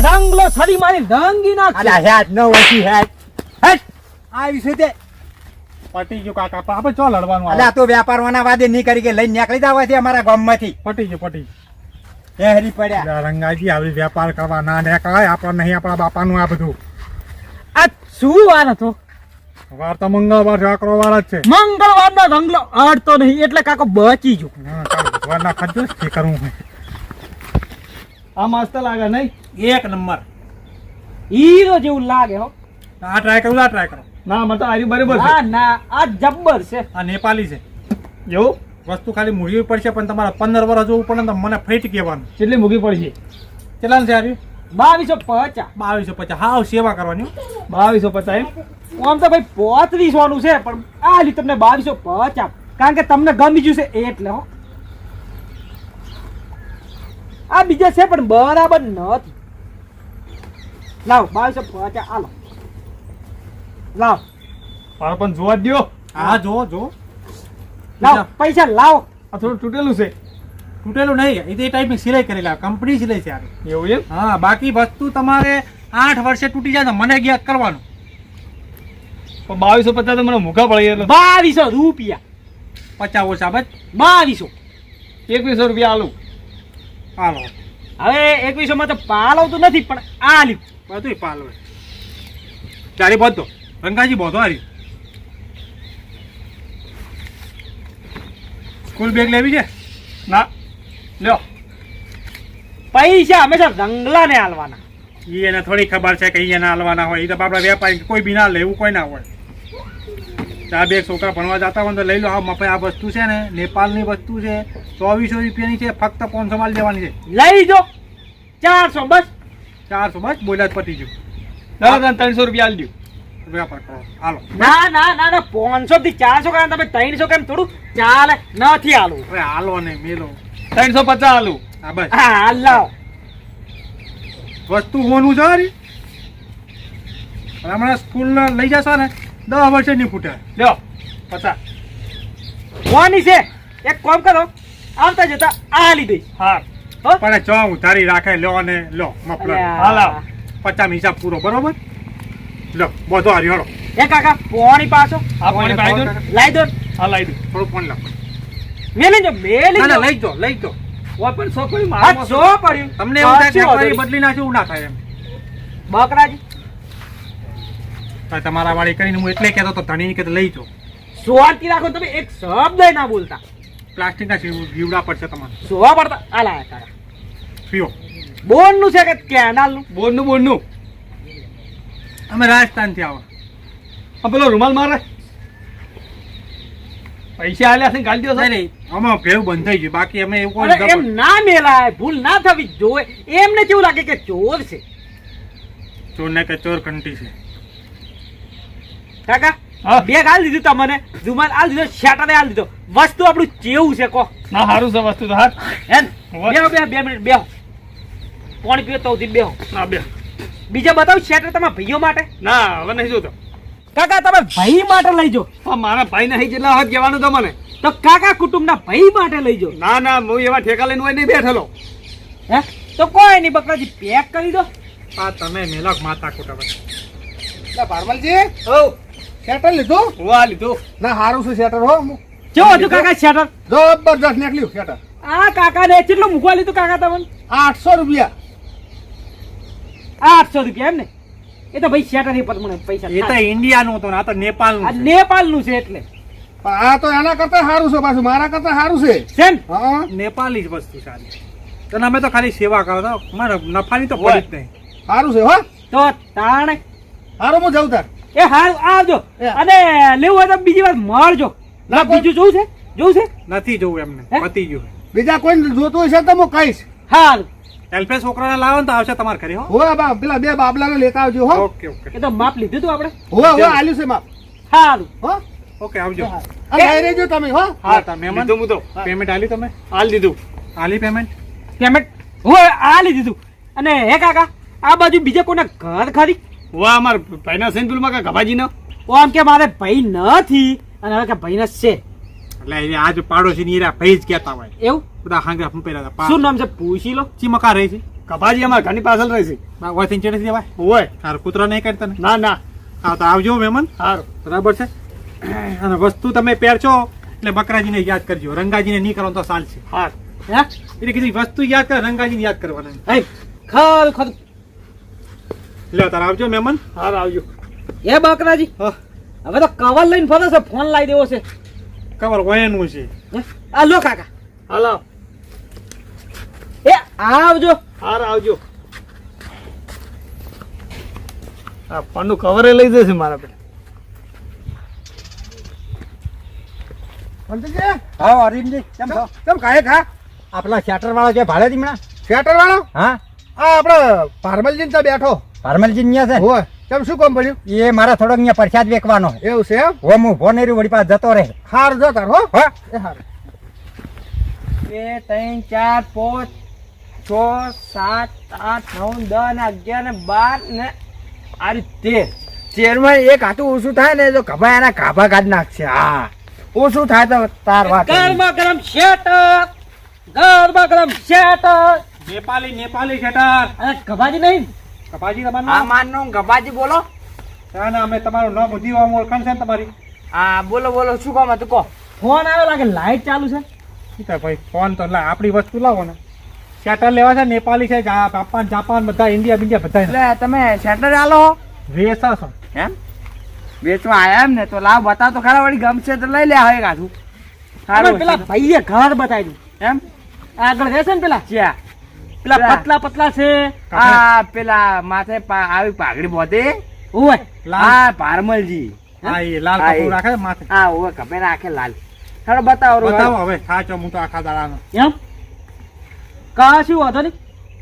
ઢંગલો છરી મારી ઢંગી નાખશે. અલા હેડ ન ઓછી હેટ હેટ આવી છે તે. પટી ગયું કાકા પણ આપણે ચો લડવાનું? અલા તો વેપારવાના વાદે નહીં કરી કે લઈને નીકળી જાવ છે અમારા ગામમાંથી. પટી ગયું પટી એ હરી પડ્યા. રંગાજી આવી વેપાર કરવા ના ને કાંઈ આપણા નહીં આપણા બાપાનું આ બધું. આ શું વાર હતો? વાર તો મંગળવાર આકરો વાર જ છે. મંગળવાર નો રંગલો અડતો નહીં એટલે કાકો બચી જો હા, ચાલ બુધવારના ખર્ચો શું કરવું. આ મસ્ત લાગે નહીં. એક નંબર. હીરો જેવું લાગે હો. આ ટ્રાય કરું આ ટ્રાય કરો. ના મને તો આરી બરાબર ના ના આ જબ્બર છે. આ નેપાલી છે. એવું વસ્તુ ખાલી મૂળવી પડશે પણ તમારે પંદર વર્ષ જોવું પડે તો મને ફેટ કહેવાનું. કેટલી મૂકી પડશે? કેટલા છે આર્યું? બાવીસો પચાસ. બાવીસો પચાસ. હાવ સેવા કરવાની બાવીસો પચાસ એમ? આમ તો ભાઈ પોત્રીસો નું છે પણ આ લી તમને બાવીસો પચાસ. કારણ કે તમને ગમી ગયું છે એટલે હો. આ બીજા છે પણ બરાબર નથી. લાવ બાવીસો પચાસ આલો લાવ. મારો પણ જોવા જ દ્યો. હા જો જો લાવ પૈસા લાવો. આ થોડું તૂટેલું છે. તૂટેલું નહીં એ તો એ ટાઈપની સિલાઈ કરેલા કંપની સિલાઈ છે એવું એમ? હા બાકી વસ્તુ તમારે આઠ વર્ષે તૂટી જાય તો મને ગયા કરવાનું? પણ બાવીસો પચાસ તો મને મૂકા પડી એટલે. બાવીસો રૂપિયા. પચાસ ઓછા બસ. બાવીસો. એકવીસો રૂપિયા આલું. હાલો હવે એક માં તો પાલવતું નથી, પણ આ લ્યું. બધું પાલવે ચારે બધો. રંગાજી બધો હારી સ્કૂલ બેગ લેવી છે? ના. લ્યો. પૈસા હંમેશા રંગલા ને હાલવાના એ એને થોડી ખબર છે કે અહીંયા હાલવાના હોય. એ તો આપણા વેપારી કોઈ બી ના લે એવું કોઈ ના હોય. આ બે છોકરા ભણવા જતા હોય તો લઈ લો. આ મફાઈ આ વસ્તુ છે ને, નેપાળની વસ્તુ છે. ચોવીસો રૂપિયાની છે ફક્ત પાંચસો માલ લેવાની છે. લઈ જો. ચારસો બસ. ચારસો બસ બોલ્યા જ પતી ગયું. દાદા ત્રણસો રૂપિયા આલી હાલો. ના ના ના ના પાંચસો થી ચારસો કારણ તમે ત્રણસો કેમ થોડું ચાલે? નથી હાલવું હવે હાલો ને મેલો. ત્રણસો પચાસ આલું. હા બસ. હા હાલ લાવો. વસ્તુ હોનું છે હરી? હમણાં સ્કૂલ લઈ જશો ને દસ વર્ષે નહીં ફૂટે. લ્યો પચાસ. કોની છે. એક કોમ કરો. આવતા જતા આ લીધી. હા. હો? પણ ચો ઉધારી રાખે લો ને લો મફલર. હાલા પચામ હિસાબ પૂરો બરોબર? લો બધો હારી હળો એ કાકા પોણી પાછો. આ પોણી પાઈ દો. લાઈ દો. હા લાવી દો. થોડું ફોન લાવ. મેલી જો મેલી ના લઈ જો લઈ જો. ઓય પણ કોઈ મારા જો પડ્યું તમને એવું થાય કે સાચી વાત વેપારી છે. બદલી નાખ્યું એવું ના થાય એમ. બકરાજી. તમારા વાળી કરીને હું એટલે કહેતો તો ધણી કે લઈ જો. શાંતિ રાખો તમે એક શબ્દ ના બોલતા. પ્લાસ્ટિકના જીવ- જીવડા પડશે તમારે. જોવા પડતા? આલા તારા. પીઓ. બોનનું છે કે કેનાલનું બોનનું બોનનું. અમે રાજસ્થાનથી આવો. આ પેલો રૂમાલ મારે. પૈસા આલ્યા છે ગાલી દો નહીં અમે આમાં ભેવ બંધ થઈ ગયું. બાકી અમે એવું કોઈ એમ ના મેલાય ભૂલ ના થવી જોઈએ. એમને કેવું લાગે કે ચોર છે? ચોર ને કે ચોર કંટી છે. કાકા. બેગ આલ દીધું તમને રૂમાલ આલ દીધો શેટરે આલ દીધો. વસ્તુ આપણું ચેવું છે કો. ના સારું છે વસ્તુ તો હાથ હેન બેહો બેહો બે મિનિટ બેહો. પાણી પીઓ તો ઉધી બેહો. ના બે બીજા બતાવું શેટર તમારા ભાઈઓ માટે? ના હવે નહીં જોતો. કાકા તમે ભાઈ માટે લઈ જો પણ મારા ભાઈ નહીં જેટલા હાથ કહેવાનું તમને મને. તો કાકા કુટુંબના ભાઈ માટે લઈ જો ના ના હું એવા ઠેકા લઈને હોય નહીં બેઠેલો. હે? તો કોઈ નહીં બકરાજી પેક કરી દો. આ તમે મેલક માતા કુટુંબ. પારમલજી શેટર લીધું? વાહ આ લીધું. ના સારું છે શેટર હો. કેવું હતું કાકા શેટર જબરજસ્ત નીકળ્યું શેટર આ કાકા ને કેટલું મૂકવા લીધું કાકા તમને? આઠસો રૂપિયા. આઠસો રૂપિયા એમ ને એ તો ભાઈ શેટરની પર મને પૈસા એ તો ઇન્ડિયા ઇન્ડિયાનું હતું ને આ તો નેપાલનું છે. નું છે એટલે. આ તો એના કરતા સારું છે પાછું મારા કરતા સારું છે. છે ને? હા. નેપાળી જ વસ્તુ સારી તને અમે તો ખાલી સેવા કરો તો મારે નફાની તો. પડી જ નહીં. સારું છે હો. તો તાણે. સારું હું જાઉં તાર. એ હાલ આવજો. અને લેવું હોય તો બીજી વાર મળજો. ના, બીજું જોવું છે? જોવું છે? નથી જોવું એમને. પતી ગયું બીજા કોઈ જોતું હશે તો હું કહીશ. હાલ. એલપે છોકરાને લાવો તો આવશે તમારે ઘરે હો. બા પેલા બે બાબલાને લેતા આવજો હો. Okay okay. એ તો માપ લીધું તું આપણે? હો હો આલ્યું છે માપ. હાલ. હો. ઓકે આવજો. અરે લઈ રહેજો તમે હો. હા તમે લીધું હું. તો પેમેન્ટ આલી તમે? હાલ દીધું. આલી પેમેન્ટ? પેમેન્ટ? હો આ લઈ દીધું. અને હે કાકા આ બાજુ બીજા કોના ઘર ખરી? વાહ અમાર ભાઈના સેન્ટુલમાં કા ગભાજીનો આમ કે મારે ભાઈ નથી. અને હવે કે ભાઈ ને છે. એટલે એ આજ પાડોશી ની એરા ભાઈ જ કહેતા હોય. એવું? બધા હાંગરા ફૂંપેલા હતા. શું નામ છે? પૂછી લો. ચીમકા રહી છે? કપાજી અમારા ઘરની પાછળ રહે છે. ઓયથી ચેડે ભાઈ. હોય હારું કૂતરો નહીં કરતા ને? ના ના. હા તો આવજો મહેમાન સારું બરાબર છે? અને વસ્તુ તમે પહેરશો એટલે બકરાજીને યાદ કરજો. રંગાજીને નહીં કરો તો ચાલશે હા હે? એટલે કીધી વસ્તુ યાદ કર રંગાજીને યાદ કરવાના. ખર ખર લે તાર આવજો મહેમાન. સારું આવજો. એ બકરાજી? હવે તો કવર લઈને ફરે છે ફોન લાવી દેવો છે. કવર વયનું છે? આ લો કાકા. હાલો એ આવજો. સારું આવજો. આ ફોનનું કવરે લઈ જશે મારા પેલા. હા અરીમજી કેમ છો? કેમ કાંઈ ખા? આપણા શેટર વાળો છે ભાડે દીમણા શેટર વાળો? હા. આ આપણે પારમલજી ત્યાં બેઠો. ભારમલજી ન્યા છે હોય કેમ શું કામ પડ્યું? એ મારા થોડોક અહીંયા પ્રસાદ વેકવાનો એવું છે એમ? હો હું ભોનેરી વળી પાસે જતો રહે. હાર જો તાર હો. હા. એ હાર. બે ત્રણ ચાર પાંચ છ સાત આઠ નવ દસ ને અગિયાર ને બાર ને આ તેર. તેરમાં એક હાથું ઓછું થાય ને તો ગભા એના કાભા કાઢ નાખશે. હા. ઓછું થાય તો તાર વાત ગરમા ગરમ શેટર ગરમા ગરમ શેટર નેપાલી નેપાલી શેટર. અરે ગભાજી નહીં? ગભાજી તમારું હા માન મારનો ગભાજી બોલો. ના ના અમે તમારું નામ બુદ્ધિ વામ ઓળખાણ છે ને તમારી. હા બોલો બોલો શું કામ હતું કહો. ફોન આવ્યો લાગે લાઈટ ચાલુ છે. શું થાય ભાઈ ફોન તો લા આપણી વસ્તુ લાવો ને. શેટર લેવા છે નેપાલી છે જાપાન જાપાન બધા ઇન્ડિયા બિન્ડિયા બધા એટલે તમે શેટર આલો? વેચા છો એમ? વેચવા આયા એમ ને તો લાવ બતાવ તો ખરા વળી ગમશે તો લઈ લે હવે કાઢું સારું પેલા ભાઈએ ઘર બતાવી એમ? આગળ રહેશે ને પેલા? ચિયા પેલા પતલા પતલા છે. આ પેલા માથે આવી પાઘડી બોધે. ઓય. હા ભારમલજી. હા એ લાલ કપડું રાખે માથે. હા ઓય કપે રાખે લાલ. ચાલો બતાવો બતાવો હવે સાચો હું તો આખા દાડાનો. એમ? કાશી વાંધો નહીં?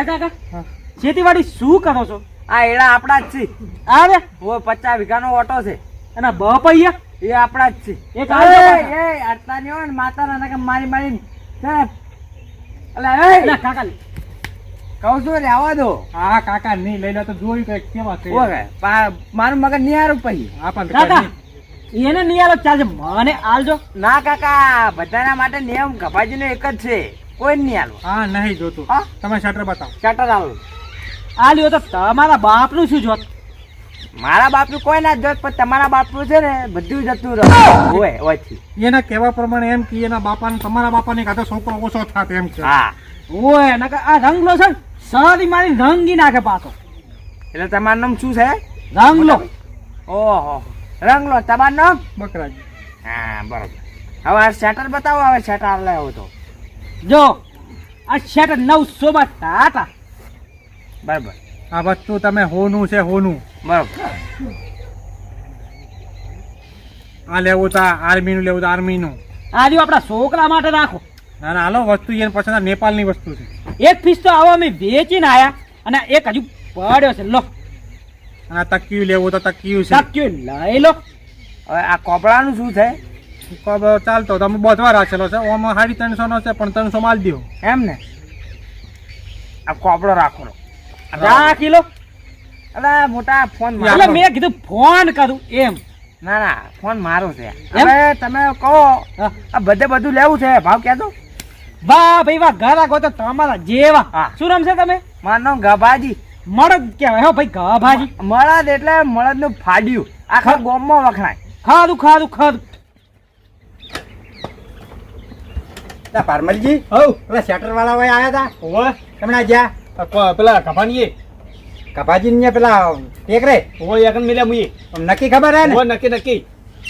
એ કાકા? ખેતીવાડી શું કરો છો? આ એડા આપણા જ છે. અરે ઓ પચાસ વીઘાનો ઓટો છે. અને બપૈયા એ આપણા જ છે. એક એ આટલા ની હોય ને માતા ના મારી મારી અલે કાકા કહું છું રહેવા દો. હા કાકા નહીં લઈ લો તો જોયું કે કેવા મારું મગજ નહીં હારું પછી હા પણ કાકા એને નિયાલો ચાલશે. મને આલજો. ના કાકા બધાના માટે નિયમ ગભાજી નો એક જ છે. કોઈ નહીં આલો હા નહીં જોતું. હા? તમે શટર બતાવો. શટર આલો આલ્યો તો તમારા બાપનું શું જોત? મારા બાપનું કોઈ ના જોત પણ તમારા બાપનું છે ને બધું જતું રહે. હોય ઓછી. એના કહેવા પ્રમાણે એમ કે એના બાપાને તમારા બાપાને કાતો છોકરો ઓછો થાત એમ છે હા. ઓય નકર આ રંગલો છે ને, મારી રંગી નાખે પાછો. એટલે તમારું નામ શું છે? રંગલો. ઓહો. રંગલો. તમારું નામ? બકરાજી. હા બરોબર. હવે આ શેટર બતાવો હવે શેટર લેવો તો જો આ શેટર નવસો માં હતા. બરાબર. આ વસ્તુ તમે હોનું છે હોનું. બરાબર. આ લેવું તા આર્મીનું લેવું તા આર્મીનું. આ જો આપણા છોકરા માટે રાખો. ના ના હાલો વસ્તુ એને પસંદ નેપાળની વસ્તુ છે. એક પીસ તો આવો અમે વેચીને આયા અને એક હજુ પડ્યો છે. લો. આ તકિયું લેવું તો તકિયું છે. ટક્યું લઈ લો. હવે આ કોપડાનું શું છે? ખબર ચાલતો તમે બધવા રાખેલો છે. ઓમાં સાડી ત્રણસો નો છે પણ ત્રણસો માલ દો એમ ને? આ કોપડો રાખો રાખી લો. અરે મોટા ફોન એટલે મેં કીધું ફોન કરું એમ. ના ના ફોન મારો છે. હવે તમે કહો આ બધે બધું લેવું છે? ભાવ કહેતો વાહ ભાઈ વાહ ઘર આગો તો તમારા જેવા. શું રમશે તમે? મારું નામ ગભાજી. મળદ કહેવાય હો ભાઈ ગભાજી. મળદ એટલે મળદનું ફાડ્યું. આખા ગોમમાં વખણાય. ખાધું ખાધું ખાધું. તા ભારમલજી હવ પેલા શેટર વાળા હોય આયા તા? હોય તમને જ્યાં પેલા કપાની કપાજી ને પેલા ટેકરે. હોય એકન મિલ્યા મુઈ નક્કી ખબર હે ને? હોય નક્કી નક્કી.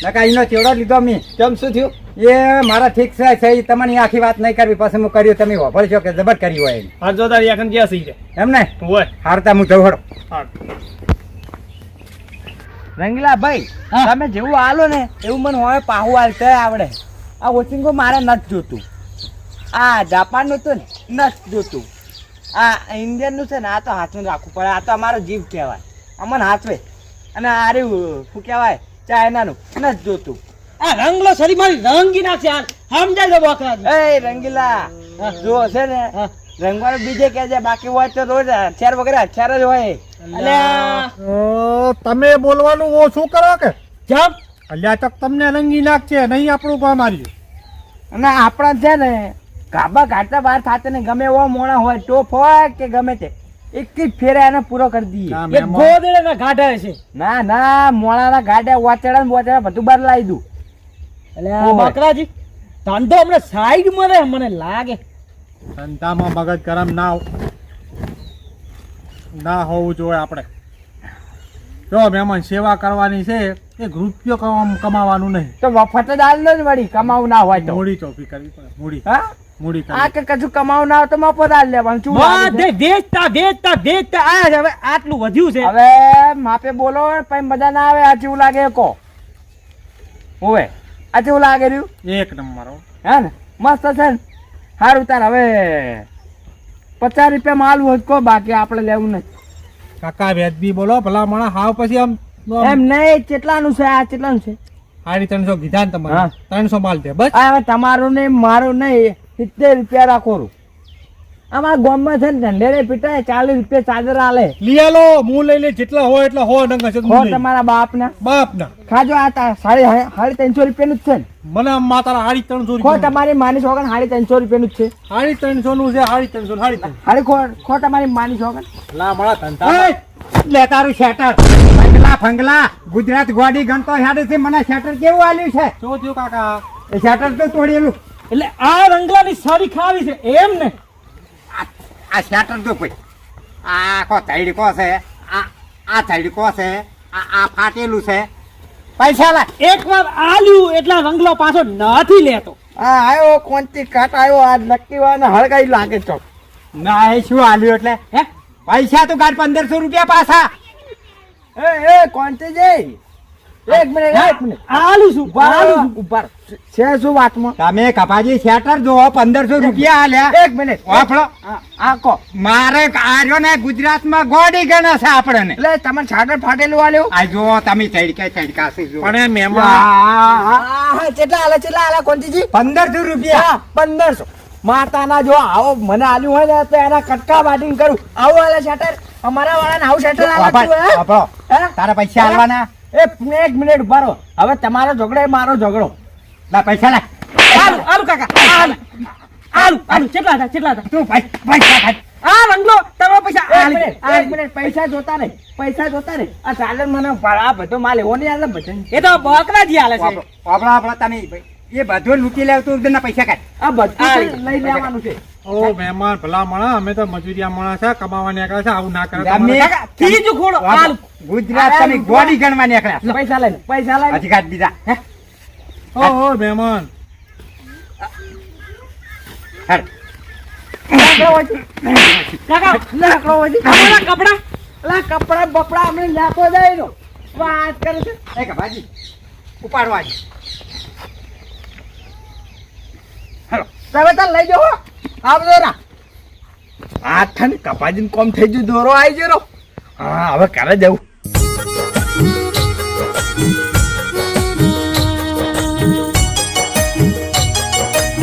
નકા એનો ચેવડો લીધો મી. કેમ શું થયું? એ મારા ઠીક છે છે ઈ તમને આખી વાત નહીં કરવી. પછી હું કર્યું તમે વાપરશો કે જબર કરી હોય હા જો તારી આખન જ્યાં સહી છે. એમ ને? હોય. હારતા હું જવડો હા. રંગીલા ભાઈ તમે જેવું આલો ને એવું મને હવે પાહુ હાલતે આવડે. આ ઓચિંગો મારે નથી જોતું. આ જાપાનનું તો નથી જોતું. આ ઇન્ડિયનનું છે ને આ તો હાથમાં રાખવું પડે. આ તો અમારો જીવ કહેવાય. અમને હાથવે. અને આ રહ્યું શું કહેવાય? ચાઇના ન જોતું. આ રંગલો સરી મારી રંગી નાખશે યાર. સમજાય છે બોકરા એ રંગીલા જો છે ને રંગવાળો બીજે કે છે બાકી હોય તો રોજ હથિયાર વગેરે હથિયાર જ હોય. અલ્યા. તમે બોલવાનું ઓછું કરો કે? જમ અલ્યા તક તમને રંગી નાખશે નહીં આપણું કામ માર્યું અને આપણા છે ને ગાબા કાઢતા બહાર થાતે ને ગમે એવો મોણા હોય ટોપ હોય કે ગમે તે. એક જ ફેરે એને પૂરો કરી દઈએ. ના, એક ગાઢા છે ના ના મોળાના ગાડે વાચડા ને વાચડા બધું બહાર લાવી દઉં. એટલે બકરાજી ધંધો હમણાં સાઈડમાં મને લાગે. ધંધામાં મગજ ગરમ ના ના હોવું જોઈએ આપણે. જો મહેમાન સેવા કરવાની છે એક રૂપિયો કમા- કમાવાનું નહીં. તો વફત જ હાલ ને વળી કમાવું ના હોય તો. મૂડી ચોપી કરવી પડે મૂડી. હા? મૂડી આ કે કજુ કમાવ ના તો મફત હાલ લેવાનું છે? બધે વેચતા વેચતા વેચતા આ હવે આટલું વધ્યું છે. હવે માપે બોલો પછી મજા ના આવે આ કેવું લાગે કો કહો ઓવે આ કેવું લાગે રહ્યું? એક નંબર હો. હે ને? મસ્ત છે ને? સારું તાર હવે પચાસ રૂપિયા માલ હોય કો બાકી આપણે લેવું નહીં. કાકા વ્યાજબી બોલો ભલા માણા હાવ પછી આમ એમ નહીં કેટલાનું છે આ કેટલાનું છે? સાડી ત્રણસો કીધા ને તમારે. ત્રણસો માલ દે બસ. હવે તમારું નહીં મારું નહીં. સિત્તેર રૂપિયા રાખો રૂ. અમારા ગામમાં છે ને ઢંઢેરે પીટાય ચાલીસ રૂપિયા ચાદર આલે. લિયાલો આલો હું લઈ લે જેટલા હોય એટલા હો ડંગ છે હો. તમારા બાપના. બાપ ના ખાજો આ તા- સાડી સાડી ત્રણસો રૂપિયાનું જ છે ને. મને આમ માતાના સાડી ત્રણસો ખો તમારી માની છોકન સાડી ત્રણસો રૂપિયાનું જ છે. સાડી ત્રણસો નું છે સાડી ત્રણસો સાડી હાડી ખો ખો તમારી માની છોકન લા મળા ધંધા લે તારું શેટર. ફંગલા ફંગલા. ગુજરાત ગોડી ગણતો હેડે છે મને શેટર કેવું આલ્યું છે? શું થયું કાકા? શેટર તો તોડેલું. એટલે આ રંગલાની સારી ખાવી છે એમ ને? આ શેટર તો કોઈ આ કો તૈડકો છે? આ આ તૈડકો છે? આ આ ફાટેલું છે. પૈસા લા એક વાર આલ્યું એટલા રંગલો પાછો નથી લેતો. આ આવ્યો કોંતી કાટ આવ્યો આ નક્કી વાને હળગાઈ લાગે તો ના એ શું આલ્યું એટલે? હે? પૈસા તો ગાડ પંદરસો રૂપિયા પાછા. એ એ કોંતી જઈ? એક મિનિટ એક મિનિટ. છે શું વાતમાં? તમે કપાજી શેટર જો પંદરસો રૂપિયા આલ્યા. એક મિનિટ. વાપરો. આ- આ મારે આર્યો ને ગુજરાતમાં ગોડી ગણે છે આપણને. એટલે તમારે છાટર ફાટેલું આલ્યો? આ જો તમે તૈડકે તૈડકાશે જો પણ એ કેટલા આલે કેટલા આલે કોંતીજી પંદરસો રૂપિયા. હા પંદરસો. માતાના જો આવો મને આલ્યું હોય ને તો એના કટકા બાટિંગ કરું. આવું આલે છે અમારા વાળાને આવું છે આલે તારા પૈસા આલવાના? એક એક મિનિટ ભરો હવે તમારો ઝઘડો એ મારો ઝઘડો. ના પૈસા લાય આલુ આલુ કાકા. આલુ આલુ આલુ કેટલા હતા કેટલા હતા? તું ભાઈ? પૈસા ખાય. આ રંગલો તમારા પૈસા. એક મિનિટ એક મિનિટ પૈસા જોતા નહીં. પૈસા જોતા નહીં. આ ચાલર મને આ બધો માલ એવો નહીં આલે બધો. એ તો બકરાજી આલે છે. આપણા આપણા તને. એ બધું લૂટી લેવ તું પૈસા કાઢ. આ બધું લઈ લેવાનું છે. ઓ મહેમાન ભલા માણા અમે તો મજૂરિયા માણા છે કમાવા નીકળ્યા છે આવું ના કરે. ત્રીજું ખોડો હાલ. ગુજરાત તમે ગોડી ગણવા નીકળ્યા પૈસા લઈ લે, પૈસા લઈ હજી કાઢ બીજા હે? ઓ ઓ મહેમાન. કપડા કપડા બપડા અમને લાખો વાત કરે છે. ઉપાડવા. તમે તાર લઈ જાઓ આ દોરા આ કપાજીને કોમ થઈ ગયું દોરો આવી જરો હા હવે કાલે જવું.